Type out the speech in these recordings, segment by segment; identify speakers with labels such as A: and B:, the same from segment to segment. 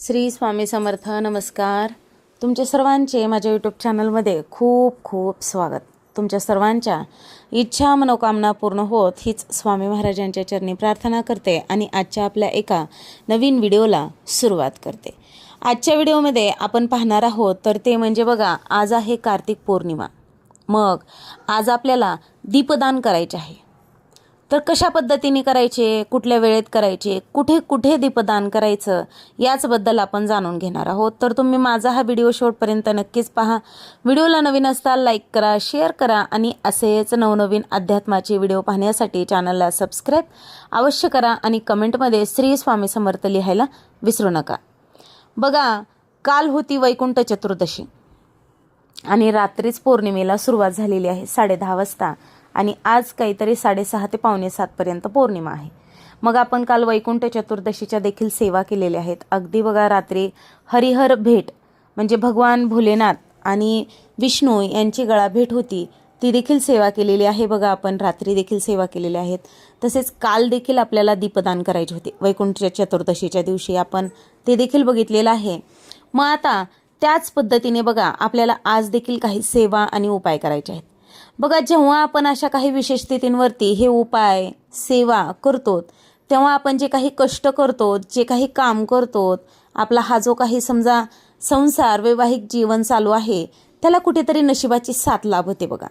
A: श्री स्वामी समर्थ नमस्कार. तुमच्या सर्वांचे माझ्या यूट्यूब चॅनलमध्ये खूप खूप स्वागत. तुमच्या सर्वांच्या इच्छा मनोकामना पूर्ण होत हीच स्वामी महाराजांच्या चरणी प्रार्थना करते आणि आजच्या आपल्या एका नवीन व्हिडिओला सुरुवात करते. आजच्या व्हिडिओमध्ये आपण पाहणार आहोत तर ते म्हणजे बघा आज आहे कार्तिक पौर्णिमा. मग आज आपल्याला दीपदान करायचे आहे. तर कशा पद्धतीने करायचे कुठल्या वेळेत करायचे कुठे कुठे दीपदान करायचं याचबद्दल आपण जाणून घेणार आहोत. तर तुम्ही माझा हा व्हिडिओ शेवटपर्यंत नक्कीच पहा. व्हिडिओला नवीन असताल लाईक करा शेअर करा आणि असेच नवनवीन अध्यात्माचे व्हिडिओ पाहण्यासाठी चॅनलला सबस्क्राईब अवश्य करा आणि कमेंटमध्ये श्री स्वामी समर्थ लिहायला विसरू नका. बघा काल होती वैकुंठ चतुर्दशी आणि रात्रीच पौर्णिमेला सुरुवात झालेली आहे साडे दहा वाजता. आणि आज काहीतरी साडेसहा ते पावणे सातपर्यंत पौर्णिमा आहे. मग आपण काल वैकुंठ चतुर्दशीच्या देखील सेवा केलेल्या आहेत. अगदी बघा रात्री हरिहर भेट म्हणजे भगवान भोलेनाथ आणि विष्णू यांची गळा भेट होती ती देखील सेवा केलेली आहे बघा आपण. रात्री देखील सेवा केलेल्या आहेत. तसेच काल देखील आपल्याला दीपदान करायचे होते. वैकुंठ चतुर्दशीच्या दिवशी आपण ते देखील बघितलेलं आहे. मग आता त्याच पद्धतीने बघा आपल्याला आज देखील काही सेवा आणि उपाय करायचे आहेत. बघा जेव्हा आपण अशा काही विशेष स्थितींवरती हे उपाय सेवा करतो तेव्हा आपण जे काही कष्ट करतो जे काही काम करतो आपला हा जो काही समजा संसार वैवाहिक जीवन चालू आहे त्याला कुठेतरी नशिबाची साथ लाभते बघा.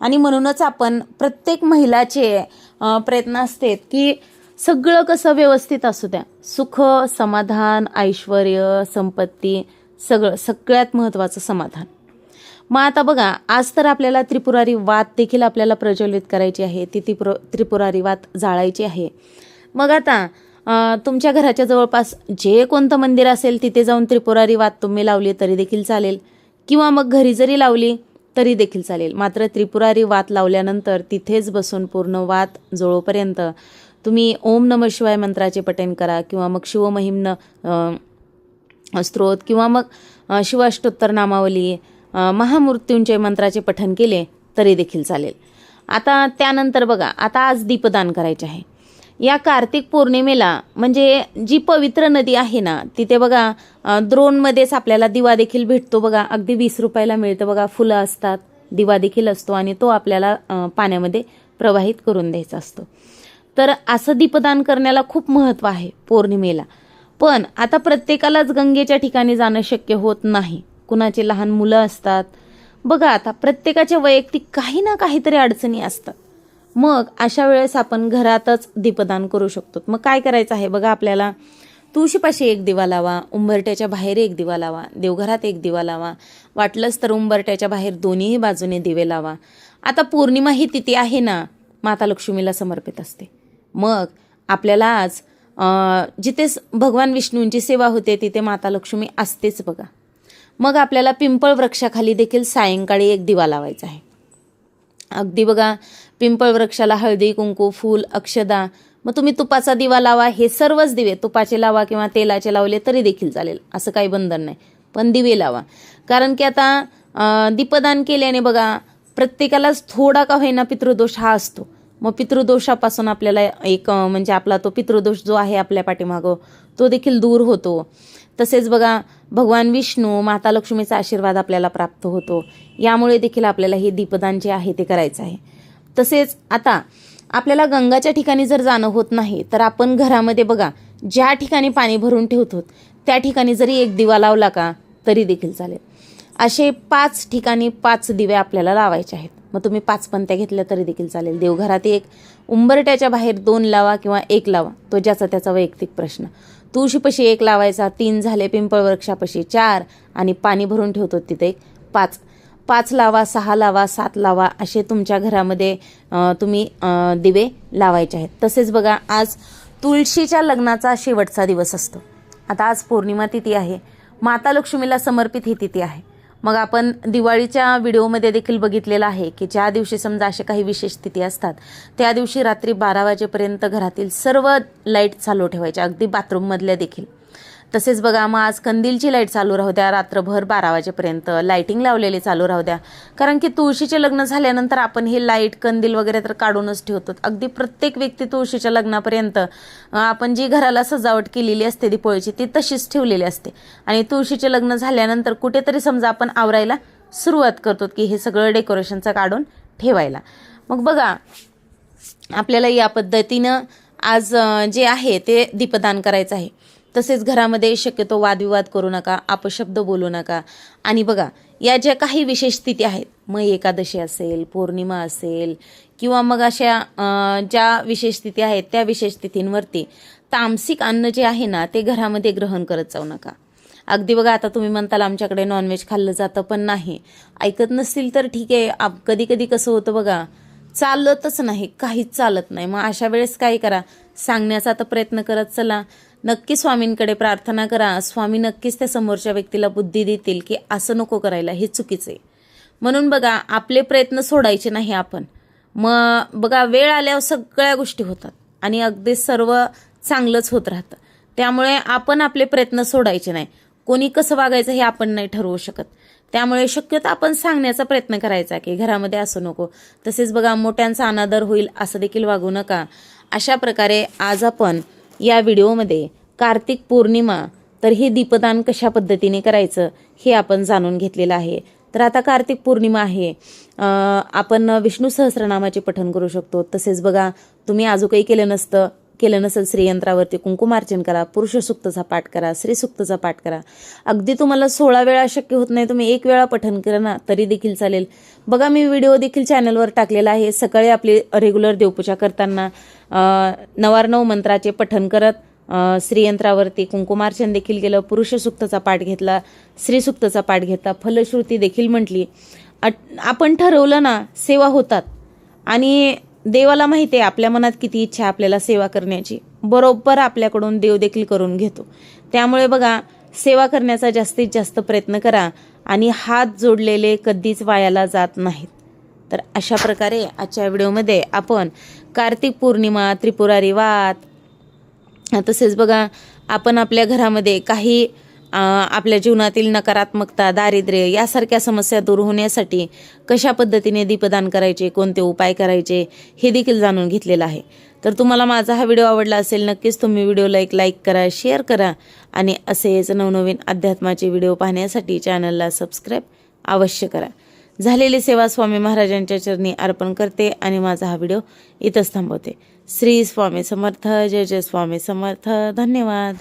A: आणि म्हणूनच आपण प्रत्येक महिलाचे प्रयत्न असतात की सगळं कसं व्यवस्थित असू द्या. सुख समाधान ऐश्वर संपत्ती सगळं सगळ्यात महत्त्वाचं समाधान. मग आता बघा आज तर आपल्याला त्रिपुरारी वात देखील आपल्याला प्रज्वलित करायची आहे. ती त्रिपुर त्रिपुरारी वात जाळायची आहे. मग आता तुमच्या घराच्या जवळपास जे कोणतं मंदिर असेल तिथे जाऊन त्रिपुरारी वात तुम्ही लावली तरी देखील चालेल. किंवा मग घरी जरी लावली तरी देखील चालेल. मात्र त्रिपुरारी वात लावल्यानंतर तिथेच बसून पूर्ण वात जोळोपर्यंत तुम्ही ओम नम शिवाय मंत्राचे पठण करा किंवा मग शिवमहिम्न स्त्रोत किंवा मग शिवाष्टोत्तर नामावली महामृत्युंजय मंत्राचे पठन केले तरी देखील चालेल. आता त्यानंतर बघा आता आज दीपदान करायचे आहे. या कार्तिक पौर्णिमेला म्हणजे जी पवित्र नदी आहे ना तिथे बघा द्रोणमध्येच आपल्याला दिवा देखील भेटतो बघा. अगदी वीस रुपयाला मिळतं बघा फुलं असतात दिवा देखील असतो आणि तो आपल्याला पाण्यामध्ये प्रवाहित करून द्यायचा असतो. तर असं दीपदान करण्याला खूप महत्त्व आहे पौर्णिमेला. पण आता प्रत्येकालाच गंगेच्या ठिकाणी जाणं शक्य होत नाही. कुणाचे लहान मुलं असतात. बघा आता प्रत्येकाच्या वैयक्तिक काही ना काहीतरी अडचणी असतात. मग अशा वेळेस आपण घरातच दीपदान करू शकतो. मग काय करायचं आहे बघा आपल्याला? तुळशीपाशी एक दिवा लावा उंबरट्याच्या बाहेर एक दिवा लावा देवघरात एक दिवा लावा. वाटलंच तर उंबरट्याच्या बाहेर दोन्हीही बाजूने दिवे लावा. आता पौर्णिमा ही तिथी आहे ना माता लक्ष्मीला समर्पित असते. मग आपल्याला आज जिथे भगवान विष्णूंची सेवा होते तिथे माता लक्ष्मी असतेच बघा. मग आपल्याला पिंपळ वृक्षाखाली देखील सायंकाळी एक दिवा लावायचा आहे. अगदी बघा पिंपळ वृक्षाला हळदी कुंकू फूल अक्षदा मग तुम्ही तुपाचा दिवा लावा. हे सर्वच दिवे तुपाचे लावा किंवा तेलाचे लावले तरी देखील चालेल. असं काही बंधन नाही. पण दिवे लावा. कारण की आता दीपदान केल्याने बघा प्रत्येकालाच थोडा का होईना पितृदोष हा असतो. मग पितृदोषापासून आपल्याला एक म्हणजे आपला तो पितृदोष जो आहे आपल्या पाठीमागं तो देखील दूर होतो. तसेच बघा भगवान विष्णू माता लक्ष्मीचा आशीर्वाद आपल्याला प्राप्त होतो. यामुळे देखील आपल्याला हे दीपदान जे आहे ते करायचं आहे. तसेच आता आपल्याला गंगाच्या ठिकाणी जर जाणं होत नाही तर आपण घरामध्ये बघा ज्या ठिकाणी पाणी भरून ठेवतो त्या ठिकाणी जरी एक दिवा लावला का तरी देखील चालेल. असे पाच ठिकाणी पाच दिवे आपल्याला लावायचे आहेत. मग तुम्ही पाच पंत्या घेतल्या तरी देखील चालेल. देवघरात एक उंबरट्याच्या बाहेर दोन लावा किंवा एक लावा तो ज्याचा त्याचा वैयक्तिक प्रश्न. तुळशीपाशी एक लावायचा तीन झाले पिंपळ वृक्षापाशी चार आणि पाणी भरून ठेवतो तिथे एक पाच. पाच लावा सहा लावा सात लावा असे तुमच्या घरामध्ये तुम्ही दिवे लावायचे आहेत. तसेच बघा आज तुळशीच्या लग्नाचा शेवटचा दिवस असतो. आता आज पौर्णिमा तिथी आहे. माता लक्ष्मीला समर्पित ही तिथी आहे. मग आपण दिवाळीच्या व्हिडिओमध्ये देखील बघितलेलं आहे की ज्या दिवशी समजा अशा काही विशेष तिथी असतात त्या दिवशी रात्री बारा वाजेपर्यंत घरातील सर्व लाइट चालू ठेवायच्या अगदी बाथरूममधल्या देखील. तसेच बघा मग आज कंदीलची लाइट चालू राहू द्या रात्रभर बारा वाजेपर्यंत लाईटिंग लावलेली चालू राहू द्या. कारण की तुळशीचे लग्न झाल्यानंतर आपण हे लाइट कंदील वगैरे तर काढूनच ठेवतो अगदी प्रत्येक व्यक्ती तुळशीच्या लग्नापर्यंत आपण जी घराला सजावट केलेली असते दीपोळीची ती तशीच ठेवलेली असते. आणि तुळशीचे लग्न झाल्यानंतर कुठेतरी समजा आपण आवरायला सुरुवात करतो की हे सगळं डेकोरेशनचं काढून ठेवायला. मग बघा आपल्याला या पद्धतीनं आज जे आहे ते दीपदान करायचं आहे. तसेच घरामध्ये शक्यतो वादविवाद करू नका अपशब्द बोलू नका. आणि बघा या ज्या काही विशेष स्थिती आहेत मग एकादशी असेल पौर्णिमा असेल किंवा मग अशा ज्या विशेष स्थिती आहेत त्या विशेष स्थितींवरती तामसिक अन्न जे आहे ना ते घरामध्ये ग्रहण करत जाऊ नका. अगदी बघा आता तुम्ही म्हणताल आमच्याकडे नॉनव्हेज खाल्लं जातं पण नाही. ऐकत नसतील तर ठीक आहे. आप कधी कधी कसं होतं बघा चालतच नाही काहीच चालत नाही. मग अशा वेळेस काय करा सांगण्याचा आता प्रयत्न करत चला. नक्की स्वामींकडे प्रार्थना करा. स्वामी नक्कीच त्या समोरच्या व्यक्तीला बुद्धी देतील की असं नको करायला हे चुकीचं आहे. म्हणून बघा आपले प्रयत्न सोडायचे नाही आपण. मग बघा वेळ आल्यावर सगळ्या गोष्टी होतात आणि अगदी सर्व चांगलंच होत राहतं. त्यामुळे आपण आपले प्रयत्न सोडायचे नाही. कोणी कसं वागायचं हे आपण नाही ठरवू शकत. त्यामुळे शक्यतो आपण सांगण्याचा प्रयत्न करायचा की घरामध्ये असं नको. तसेच बघा मोठ्यांचा अनादर होईल असं देखील वागू नका. अशा प्रकारे आज आपण या व्हिडिओमध्ये कार्तिक पौर्णिमा तर हे दीपदान कशा पद्धतीने करायचं हे आपण जाणून घेतलेलं आहे. तर आता कार्तिक पौर्णिमा आहे. आपण विष्णू सहस्रनामाचे पठण करू शकतो. तसेच बघा तुम्ही आजू काही केलं नसतं केलं नसेल श्रीयंत्रावरती कुंकुमार्चन करा पुरुष सुक्तचा पाठ करा श्री सुक्तचा पाठ करा. अगदी तुम्हाला सोळा वेळा शक्य होत नाही तुम्ही एक वेळा पठन करा ना तरी देखील चालेल. बघा मी व्हिडिओ देखील चॅनलवर टाकलेला आहे. सकाळी आपली रेग्युलर देवपूजा करताना नवारनव मंत्राचे पठन करत श्रीयंत्रावरती कुंकुमार्चन देखील केलं पुरुष सुक्तचा पाठ घेतला श्री सुक्तचा पाठ घेतला फलश्रुती देखील म्हटली. अट- आपण ठरवलं ना सेवा होतात. आणि देवाला माहिती आहे आपल्या मनात किती इच्छा आपल्याला सेवा करण्याची. बरोबर आपल्याकडून देव देखील करून घेतो. त्यामुळे बघा सेवा करण्याचा जास्तीत जास्त प्रयत्न करा आणि हात जोडलेले कधीच वायाला जात नाहीत. तर अशा प्रकारे आजच्या व्हिडिओमध्ये आपण कार्तिक पौर्णिमा त्रिपुरारी वात तसेच बघा आपण आपल्या घरामध्ये काही आपल्या जीवनातील नकारात्मकता दारिद्र्य यासारख्या समस्या दूर होण्यासाठी कशा पद्धतीने दीपदान करायचे कोणते उपाय करायचे हे देखील जाणून घेतलेलं आहे. तर तुम्हाला माझा हा व्हिडिओ आवडला असेल नक्कीच तुम्ही व्हिडिओला एक लाईक करा शेअर करा आणि असेच नवनवीन अध्यात्माचे व्हिडिओ पाहण्यासाठी चॅनलला सबस्क्राईब अवश्य करा. झालेली सेवा स्वामी महाराजांच्या चरणी अर्पण करते आणि माझा हा व्हिडिओ इथंच थांबवते. श्री स्वामी समर्थ जय जय स्वामी समर्थ. धन्यवाद.